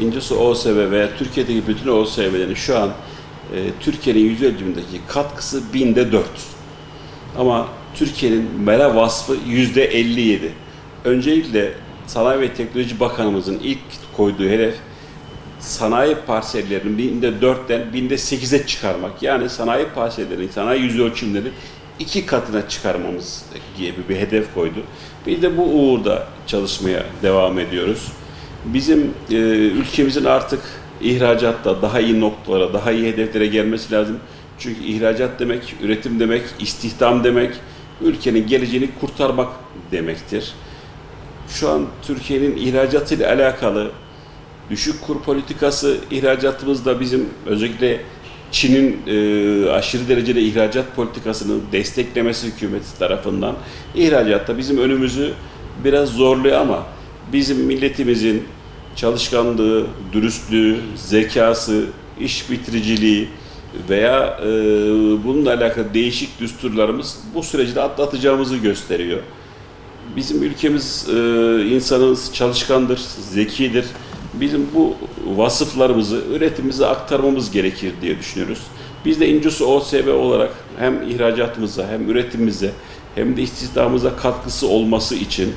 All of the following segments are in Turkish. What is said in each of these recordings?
İncesu OSB veya Türkiye'deki bütün OSB'lerin şu an e, Türkiye'nin yüz ölçümündeki katkısı binde dört. Ama Türkiye'nin MERA vasfı yüzde 57. Öncelikle Sanayi ve Teknoloji Bakanımızın ilk koyduğu hedef sanayi parsellerinin binde dörtten binde sekize çıkarmak. Yani sanayi parsellerinin, sanayi yüz ölçümlerini iki katına çıkarmamız gibi bir hedef koydu. Biz de bu uğurda çalışmaya devam ediyoruz. Bizim e, ülkemizin artık ihracatta daha iyi noktalara, daha iyi hedeflere gelmesi lazım. Çünkü ihracat demek, üretim demek, istihdam demek, ülkenin geleceğini kurtarmak demektir. Şu an Türkiye'nin ihracatıyla alakalı düşük kur politikası ihracatımızda bizim özellikle Çin'in e, aşırı derecede ihracat politikasını desteklemesi hükümeti tarafından ihracatta bizim önümüzü biraz zorluyor ama bizim milletimizin çalışkanlığı, dürüstlüğü, zekası, iş bitiriciliği veya e, bununla alakalı değişik düsturlarımız bu süreci de atlatacağımızı gösteriyor. Bizim ülkemiz e, insanımız çalışkandır, zekidir. Bizim bu vasıflarımızı, üretimimize aktarmamız gerekir diye düşünüyoruz. Biz de İncusu OSB olarak hem ihracatımıza hem üretimimize hem de istihdamımıza katkısı olması için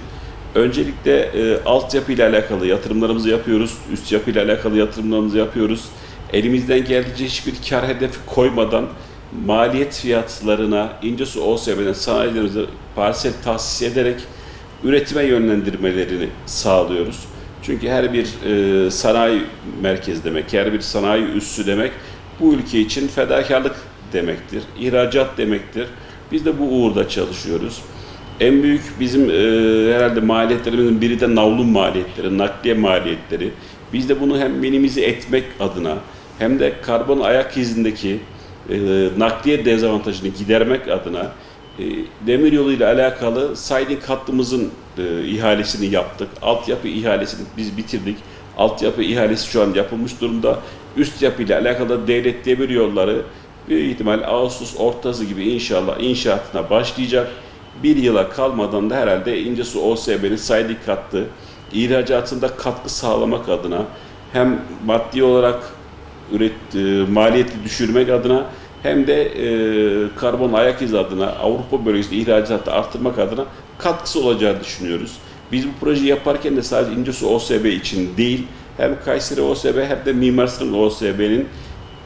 öncelikle e, altyapı ile alakalı yatırımlarımızı yapıyoruz. Üst yapı ile alakalı yatırımlarımızı yapıyoruz. Elimizden geldiğince hiçbir kar hedefi koymadan maliyet fiyatlarına İncesu OSB'den sanayilerimize parsel tahsis ederek üretime yönlendirmelerini sağlıyoruz. Çünkü her bir e, sanayi merkezi demek, her bir sanayi üssü demek bu ülke için fedakarlık demektir, ihracat demektir. Biz de bu uğurda çalışıyoruz. En büyük bizim e, herhalde maliyetlerimizin biri de navlun maliyetleri, nakliye maliyetleri. Biz de bunu hem minimize etmek adına hem de karbon ayak izindeki e, nakliye dezavantajını gidermek adına e, demir yolu ile alakalı siding hattımızın e, ihalesini yaptık. Altyapı ihalesini biz bitirdik. Altyapı ihalesi şu an yapılmış durumda. Üst yapı ile alakalı devlet demir yolları büyük ihtimal Ağustos ortası gibi inşallah inşaatına başlayacak. Bir yıla kalmadan da herhalde İncesu OSB'nin siding hattı ihracatında katkı sağlamak adına hem maddi olarak üret, e, maliyeti düşürmek adına hem de e, karbon ayak izi adına Avrupa bölgesinde ihracatı arttırmak adına katkısı olacağını düşünüyoruz. Biz bu projeyi yaparken de sadece İncesu OSB için değil, hem Kayseri OSB hem de Mimar Sinan OSB'nin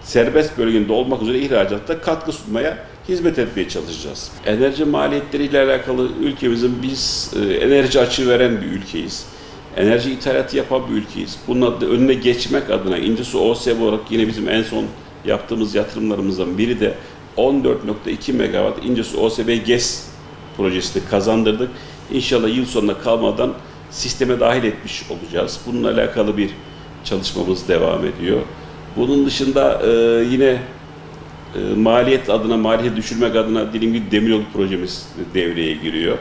serbest bölgede olmak üzere ihracatta katkı sunmaya hizmet etmeye çalışacağız. Enerji maliyetleriyle alakalı ülkemizin biz e, enerji açığı veren bir ülkeyiz. Enerji ithalatı yapan bir ülkeyiz. Bunun önüne geçmek adına İncesu OSB olarak yine bizim en son yaptığımız yatırımlarımızdan biri de 14.2 megawatt İncesu OSB GES projesini kazandırdık. İnşallah yıl sonuna kalmadan sisteme dahil etmiş olacağız. Bununla alakalı bir çalışmamız devam ediyor. Bunun dışında e, yine e, maliyet adına, maliyeti düşürmek adına dilim gibi demiryolu projemiz devreye giriyor.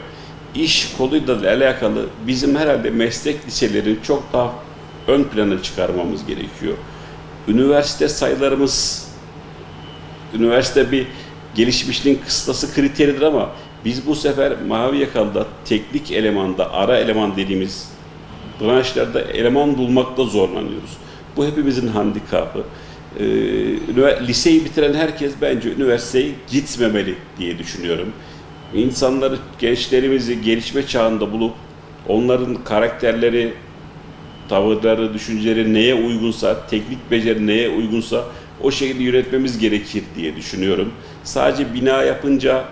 İş koluyla da alakalı bizim herhalde meslek liselerini çok daha ön plana çıkarmamız gerekiyor. Üniversite sayılarımız, üniversite bir gelişmişliğin kıstası kriteridir ama biz bu sefer mavi yakalıda teknik elemanda, ara eleman dediğimiz branşlarda eleman bulmakta zorlanıyoruz. Bu hepimizin handikapı. Ee, liseyi bitiren herkes bence üniversiteye gitmemeli diye düşünüyorum. İnsanları, gençlerimizi gelişme çağında bulup onların karakterleri, tavırları, düşünceleri neye uygunsa, teknik beceri neye uygunsa o şekilde yönetmemiz gerekir diye düşünüyorum. Sadece bina yapınca,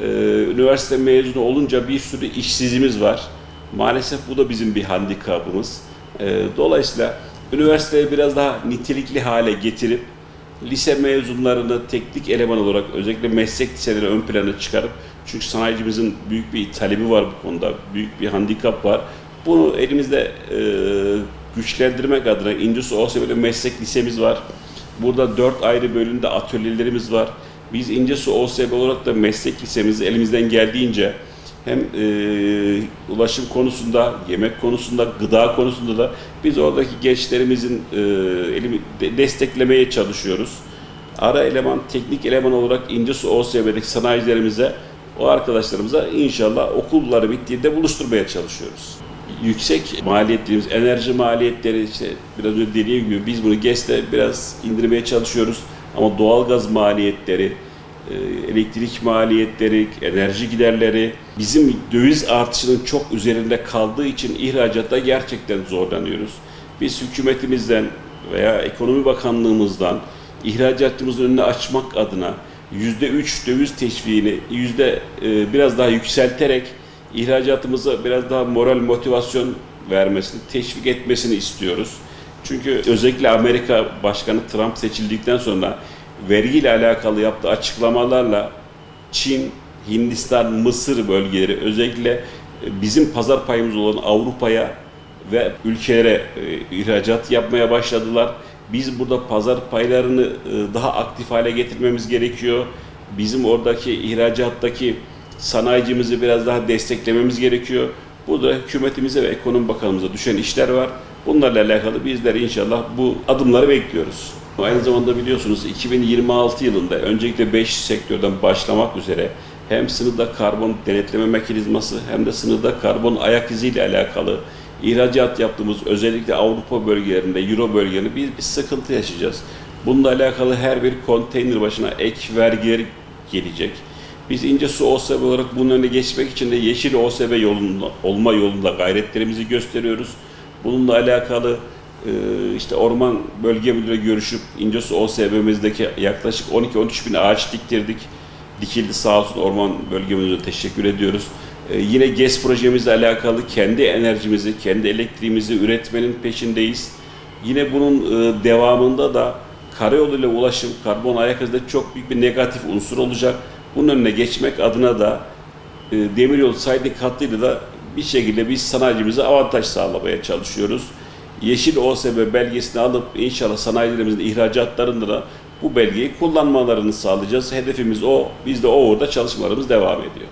e, üniversite mezunu olunca bir sürü işsizimiz var. Maalesef bu da bizim bir handikapımız. E, dolayısıyla üniversiteyi biraz daha nitelikli hale getirip lise mezunlarını teknik eleman olarak özellikle meslek liseleri ön plana çıkarıp çünkü sanayicimizin büyük bir talebi var bu konuda, büyük bir handikap var. Bunu elimizde e, güçlendirmek adına İncus OSB'de meslek lisemiz var. Burada dört ayrı bölümde atölyelerimiz var. Biz İncesu OSB olarak da meslek lisemizi elimizden geldiğince hem e, ulaşım konusunda, yemek konusunda, gıda konusunda da biz oradaki gençlerimizin e, elimi de- desteklemeye çalışıyoruz. Ara eleman, teknik eleman olarak İncesu OSB'deki sanayicilerimize, o arkadaşlarımıza inşallah okulları bittiğinde buluşturmaya çalışıyoruz. yüksek maliyetlerimiz, enerji maliyetleri işte biraz önce dediğim gibi biz bunu GES'te biraz indirmeye çalışıyoruz. Ama doğalgaz maliyetleri, elektrik maliyetleri, enerji giderleri bizim döviz artışının çok üzerinde kaldığı için ihracatta gerçekten zorlanıyoruz. Biz hükümetimizden veya Ekonomi Bakanlığımızdan ihracatçımızın önünü açmak adına %3 döviz teşviğini yüzde e, biraz daha yükselterek ihracatımıza biraz daha moral motivasyon vermesini, teşvik etmesini istiyoruz. Çünkü özellikle Amerika Başkanı Trump seçildikten sonra vergiyle alakalı yaptığı açıklamalarla Çin, Hindistan, Mısır bölgeleri özellikle e, bizim pazar payımız olan Avrupa'ya ve ülkelere e, ihracat yapmaya başladılar. Biz burada pazar paylarını e, daha aktif hale getirmemiz gerekiyor. Bizim oradaki ihracattaki sanayicimizi biraz daha desteklememiz gerekiyor. Burada hükümetimize ve ekonomi bakanımıza düşen işler var. Bunlarla alakalı bizler inşallah bu adımları bekliyoruz. Aynı zamanda biliyorsunuz 2026 yılında öncelikle 5 sektörden başlamak üzere hem sınırda karbon denetleme mekanizması hem de sınırda karbon ayak iziyle alakalı ihracat yaptığımız özellikle Avrupa bölgelerinde, Euro bölgelerinde biz bir sıkıntı yaşayacağız. Bununla alakalı her bir konteyner başına ek vergiler gelecek. Biz ince su OSB olarak bunun önüne geçmek için de yeşil OSB yolunda, olma yolunda gayretlerimizi gösteriyoruz. Bununla alakalı işte Orman Bölge Müdürü görüşüp İncesu OSB'mizdeki yaklaşık 12-13 bin ağaç diktirdik. Dikildi sağ olsun Orman Bölge Müdürü'ne teşekkür ediyoruz. E, yine GES projemizle alakalı kendi enerjimizi, kendi elektriğimizi üretmenin peşindeyiz. Yine bunun e, devamında da karayoluyla ulaşım, karbon ayak izinde çok büyük bir negatif unsur olacak. Bunun önüne geçmek adına da e, demiryolu saydık hattıyla da bir şekilde biz sanayicimize avantaj sağlamaya çalışıyoruz. Yeşil OSB belgesini alıp inşallah sanayicilerimizin ihracatlarında da bu belgeyi kullanmalarını sağlayacağız. Hedefimiz o. Biz de o orada çalışmalarımız devam ediyor.